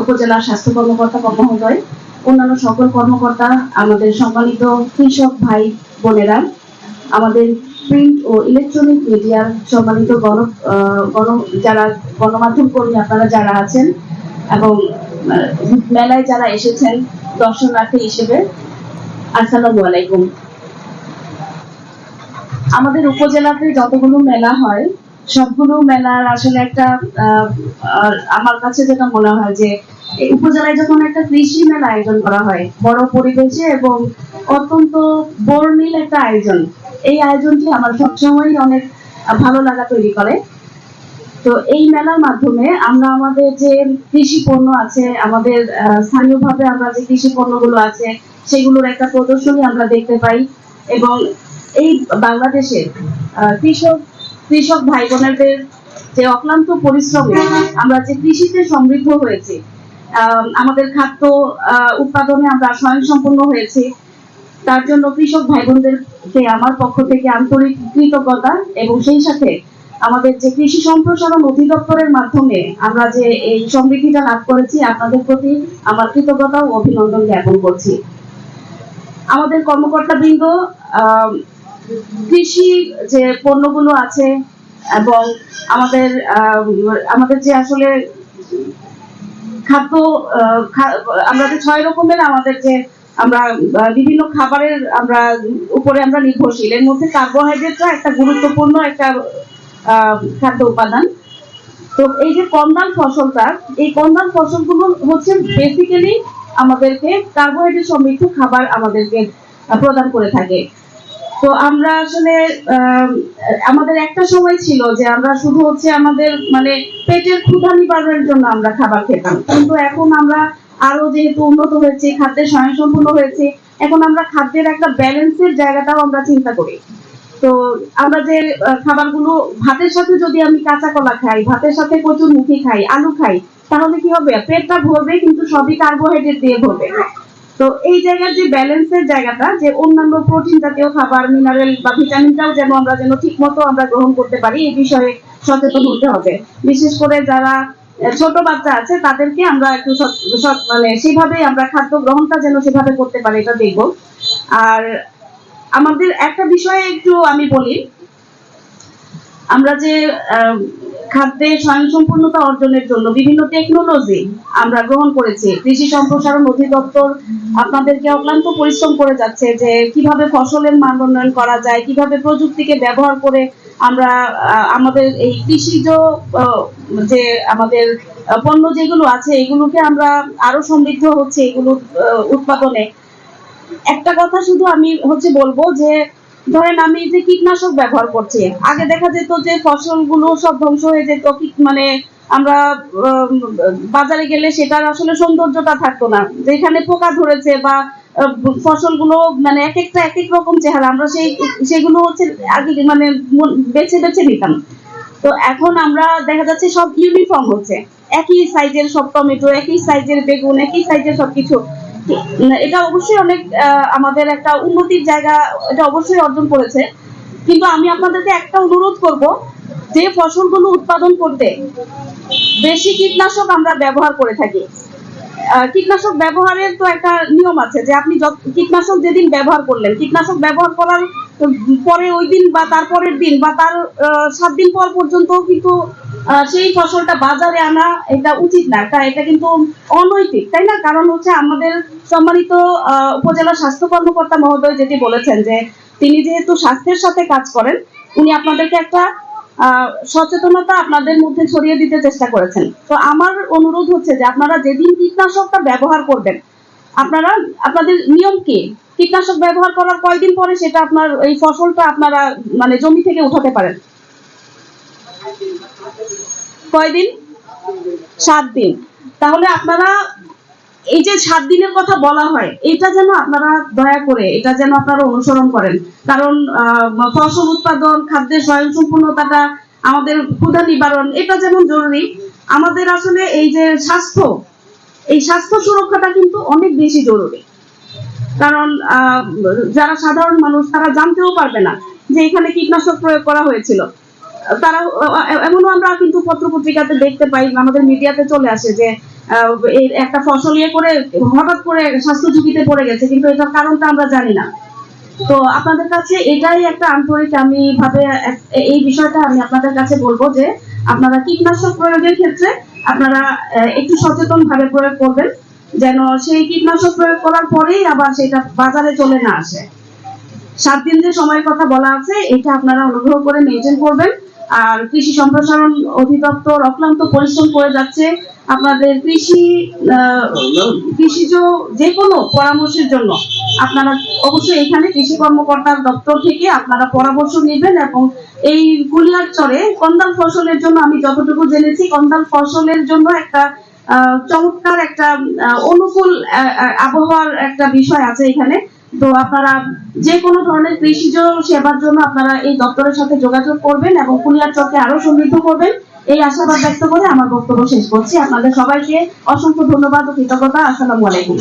উপজেলা স্বাস্থ্য কর্মকর্তা মহোদয় অন্যান্য সকল কর্মকর্তা, আমাদের সম্মানিত কৃষক ভাই বোনেরা, আমাদের প্রিন্ট ও ইলেকট্রনিক মিডিয়ার সম্মানিত গণ গণ, যারা গণমাধ্যম কর্মী আপনারা যারা আছেন এবং মেলায় যারা এসেছেন দর্শনার্থী হিসেবে, আসসালামু আলাইকুম। আমাদের উপজেলাতে যতগুলো মেলা হয় সবগুলো মেলার আসলে একটা আমার কাছে যেটা মনে হয় যে উপজেলায় যখন একটা কৃষি মেলা আয়োজন করা হয় বড় পরিবেশে এবং অত্যন্ত বর্ণিল একটা আয়োজন এই আয়োজনটি আমার সবসময় অনেক ভালো লাগা তৈরি করে। তো এই মেলার মাধ্যমে আমরা আমাদের যে কৃষি পণ্য আছে আমাদের স্থানীয়ভাবে আমরা যে কৃষি পণ্যগুলো আছে সেগুলোর একটা প্রদর্শনী আমরা দেখতে পাই এবং এই বাংলাদেশের আহ, কৃষক কৃষক ভাই বোনেদের যে অক্লান্ত পরিশ্রমে আমরা যে কৃষিতে সমৃদ্ধ হয়েছি আমাদের খাদ্য উৎপাদনে আমরা স্বয়ংসম্পূর্ণ হয়েছি, তার জন্য কৃষক ভাই বোনদেরকে আমার পক্ষ থেকে আন্তরিক কৃতজ্ঞতা এবং সেই সাথে আমাদের যে কৃষি সম্প্রসারণ অধিদপ্তরের মাধ্যমে আমরা যে এই সমৃদ্ধিটা লাভ করেছি, আপনাদের প্রতি আমার কৃতজ্ঞতা ও অভিনন্দন জ্ঞাপন করছি। আমাদের কর্মকর্তা বৃন্দ কৃষি যে পণ্যগুলো আছে এবং আমাদের আমাদের যে আসলে খাদ্য আমরা যে ছয় রকমের আমাদের যে আমরা বিভিন্ন খাবারের আমরা উপরে আমরা নির্ভরশীল। এর মধ্যে কার্বোহাইড্রেটটা একটা গুরুত্বপূর্ণ একটা খাদ্য উপাদান। তো এই যে কন্দান ফসলটা, এই কন্দান ফসলগুলো হচ্ছে বেসিক্যালি আমাদেরকে কার্বোহাইড্রেট সমৃদ্ধ খাবার আমাদেরকে প্রদান করে থাকে। তো আমরা আসলে আমাদের একটা সময় ছিল যে আমরা শুধু হচ্ছে আমাদের মানে পেটের ক্ষুধা নিবারণের জন্য আমরা খাবার খেতাম। কিন্তু এখন আমরা আরও যেহেতু উন্নত হয়েছে খাদ্যের স্বয়ংসম্পূর্ণ হয়েছে, এখন আমরা খাদ্যের একটা ব্যালেন্সের জায়গাটাও আমরা চিন্তা করি। তো আমরা যে খাবারগুলো, ভাতের সাথে যদি আমি কাঁচা কলা খাই, ভাতের সাথে কচুর মুখি খাই, আলু খাই, তাহলে কি হবে? পেটটা ভরবে, কিন্তু সবই কার্বোহাইড্রেট দিয়ে ভরবে। তো এই জায়গার যে ব্যালেন্সের জায়গাটা, যে অন্যান্য প্রোটিন জাতীয় খাবার মিনারেল বা ভিটামিনটাও যেন আমরা যেন ঠিক মতো আমরা গ্রহণ করতে পারি, এই বিষয়ে সচেতন হতে হবে। বিশেষ করে যারা ছোট বাচ্চা আছে, তাদেরকে আমরা একটু মানে সেভাবে আমরা খাদ্য গ্রহণটা যেন সেভাবে করতে পারি, এটা দেখব। আর আমাদের একটা বিষয়ে একটু আমি বলি। আমরা যে খাদ্যে স্বয়ংসম্পূর্ণতা অর্জনের জন্য বিভিন্ন টেকনোলজি আমরা গ্রহণ করেছি। কৃষি সম্প্রসারণ অধিদপ্তর আপনাদেরকে অক্লান্ত পরিশ্রম করে যাচ্ছে যে কীভাবে ফসলের মান উন্নয়ন করা যায়, কীভাবে প্রযুক্তিকে ব্যবহার করে আমরা আমাদের এই কৃষিজ যে আমাদের পণ্য যেগুলো আছে, এগুলোকে আমরা আরও সমৃদ্ধ হচ্ছে এগুলো উৎপাদনে। একটা কথা শুধু আমি হচ্ছে বলব যে ধরেন আমি যে কীটনাশক ব্যবহার করছি, আগে দেখা যেত যে ফসলগুলো সব ধ্বংস হয়ে যেত, কীট- মানে আমরা বাজারে গেলে সেটার আসলে সৌন্দর্যটা থাকতো না। যেখানে পোকা ধরেছে বা ফসলগুলো মানে এক একটা এক এক রকম চেহারা, আমরা সেই, সেগুলো হচ্ছে আগে মানে বেছে বেছে নিতাম। তো এখন আমরা দেখা যাচ্ছে সব ইউনিফর্ম হচ্ছে। একই সাইজের সব টমেটো, একই সাইজের বেগুন, একই সাইজের সবকিছু। এটা অবশ্যই অনেক আমাদের একটা উন্নতির জায়গা, এটা অবশ্যই অর্জন করেছে। কিন্তু আমি আপনাদেরকে একটা অনুরোধ করব, যে ফসলগুলো উৎপাদন করতে বেশি কীটনাশক আমরা ব্যবহার করে থাকি। কীটনাশক ব্যবহারের তো একটা নিয়ম আছে, যে আপনি কীটনাশক যেদিন ব্যবহার করলেন, কীটনাশক ব্যবহার করার পরে ওই দিন বা তার পরের দিন বা তার সাত দিন পর পর্যন্ত কিন্তু সেই ফসলটা বাজারে আনা এটা উচিত না এটা কিন্তু অনৈতিক, তাই না? কারণ হচ্ছে আমাদের সম্মানিত উপজেলা স্বাস্থ্য কর্মকর্তা মহোদয় যেটি বলেছেন যে তিনি যেহেতু স্বাস্থ্যের সাথে কাজ করেন, উনি আপনাদেরকে একটা সচেতনতা আপনাদের মধ্যে ছড়িয়ে দিতে চেষ্টা করেছেন। তো আমার অনুরোধ হচ্ছে যে আপনারা যেদিন কীটনাশকটা ব্যবহার করবেন, আপনারা, আপনাদের নিয়ম কি? কীটনাশক ব্যবহার করার কয়দিন পরে সেটা আপনার, এই ফসলটা আপনারা মানে জমি থেকে উঠাতে পারেন? কয়দিন? সাত দিন। তাহলে আপনারা এই যে সাত দিনের কথা বলা হয়, এটা যেন আপনারা দয়া করে, এটা যেন আপনারা অনুসরণ করেন। কারণ ফসল উৎপাদন, খাদ্যের স্বয়ংসম্পূর্ণতাটা, আমাদের ক্ষুধা নিবারণ, এটা যেমন জরুরি, আমাদের আসলে এই যে স্বাস্থ্য, এই স্বাস্থ্য সুরক্ষাটা কিন্তু অনেক বেশি জরুরি। কারণ যারা সাধারণ মানুষ, তারা জানতেও পারবে না যে এখানে কীটনাশক প্রয়োগ করা হয়েছিল। তারা এমনও আমরা কিন্তু পত্র পত্রিকাতে দেখতে পাই, আমাদের মিডিয়াতে চলে আসে যে একটা ফসল ইয়ে করে, হঠাৎ করে স্বাস্থ্য ঝুঁকিতে পড়ে গেছে, কিন্তু এটার কারণটা আমরা জানি না। তো আপনাদের কাছে এটাই একটা আন্তরিক আমি ভাবে এই বিষয়টা আমি আপনাদের কাছে বলব যে, আপনারা কীটনাশক প্রয়োগের ক্ষেত্রে আপনারা একটু সচেতন ভাবে প্রয়োগ করবেন, যেন সেই কীটনাশক প্রয়োগ করার পরেই আবার সেটা বাজারে চলে না আসে। সাত দিন যে সময়ের কথা বলা আছে, এটা আপনারা অনুগ্রহ করে মেনটেন করবেন। আর কৃষি সম্প্রসারণ অধিদপ্তর অক্লান্ত পরিশ্রম করে যাচ্ছে। আপনাদের কৃষি কৃষিজ যে কোনো পরামর্শের জন্য আপনারা অবশ্যই এখানে কৃষি কর্মকর্তার দপ্তর থেকে আপনারা পরামর্শ নেবেন এবং এই কুলিয়ার চরে কন্দাল ফসলের জন্য আমি যতটুকু জেনেছি, কন্দাল ফসলের জন্য একটা চমৎকার একটা অনুকূল আবহাওয়ার একটা বিষয় আছে এখানে। তো আপনারা যে কোনো ধরনের কৃষিজ সেবার জন্য আপনারা এই দপ্তরের সাথে যোগাযোগ করবেন এবং কুলিয়ার চরকে আরও সমৃদ্ধ করবেন। এই আশাবাদ ব্যক্ত করে আমার বক্তব্য শেষ করছি। আপনাদের সবাইকে অসংখ্য ধন্যবাদ ও কৃতজ্ঞতা। আসসালামু আলাইকুম।